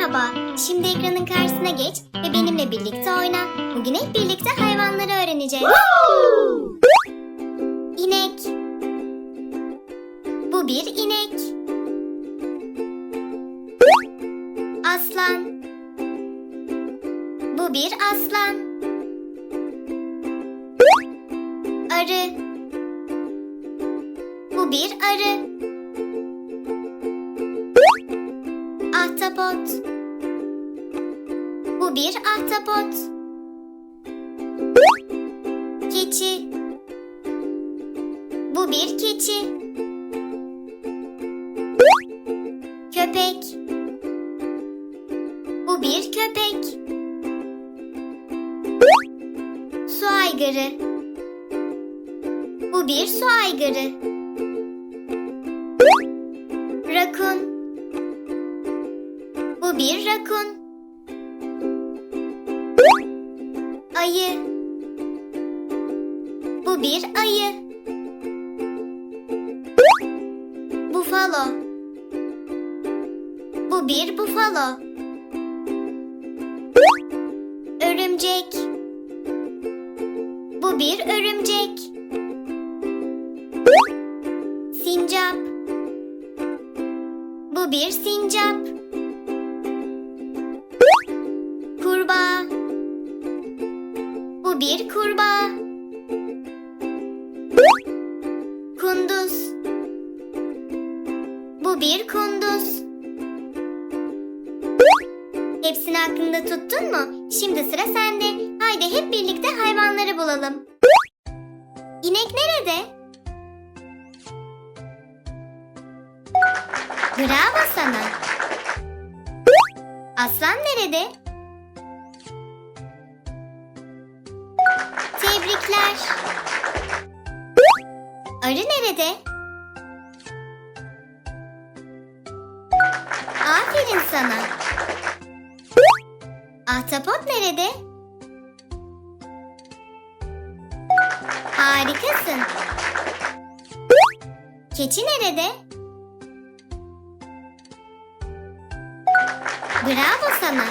Merhaba, şimdi ekranın karşısına geç ve benimle birlikte oyna. Bugün hep birlikte hayvanları öğreneceğiz. İnek. Bu bir inek. Aslan. Bu bir aslan. Arı. Bu bir arı. Ahtapot. Bu bir ahtapot. Keçi. Bu bir keçi. Köpek. Bu bir köpek. Su aygırı. Bu bir su aygırı. Rakun. Bu bir rakun. Ayı. Bu bir ayı. Bufalo. Bu bir bufalo. Örümcek. Bu bir örümcek. Sincap. Bu bir sincap. Bir kurbağa. Kunduz. Bu bir kunduz. Hepsini aklında tuttun mu? Şimdi sıra sende. Haydi hep birlikte hayvanları bulalım. İnek nerede? Bravo sana. Aslan nerede? Tebrikler. Arı nerede? Aferin sana. Ahtapot nerede? Harikasın. Keçi nerede? Bravo sana.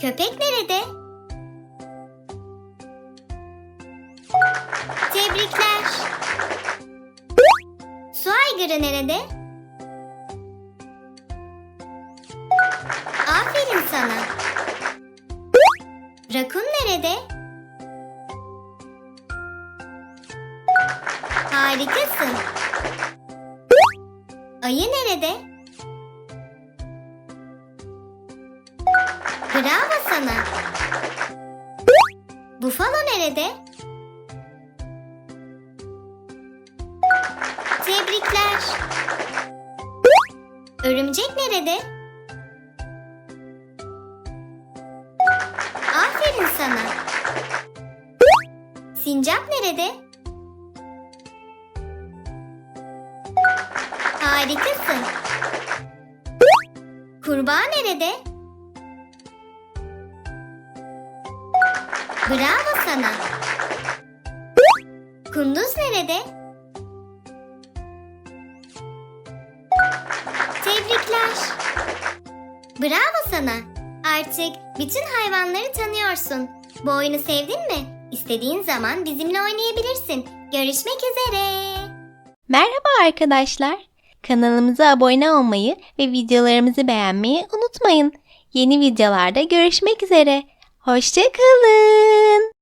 Köpek nerede? Tebrikler. Su aygırı nerede? Aferin sana. Rakun nerede? Harikasın. Ayı nerede? Bravo sana. Bufalo nerede? Örümcek nerede? Aferin sana. Sincap nerede? Harikasın. Kurbağa nerede? Bravo sana. Kunduz nerede? Tebrikler. Bravo sana. Artık bütün hayvanları tanıyorsun. Bu oyunu sevdin mi? İstediğin zaman bizimle oynayabilirsin. Görüşmek üzere. Merhaba arkadaşlar. Kanalımıza abone olmayı ve videolarımızı beğenmeyi unutmayın. Yeni videolarda görüşmek üzere. Hoşçakalın.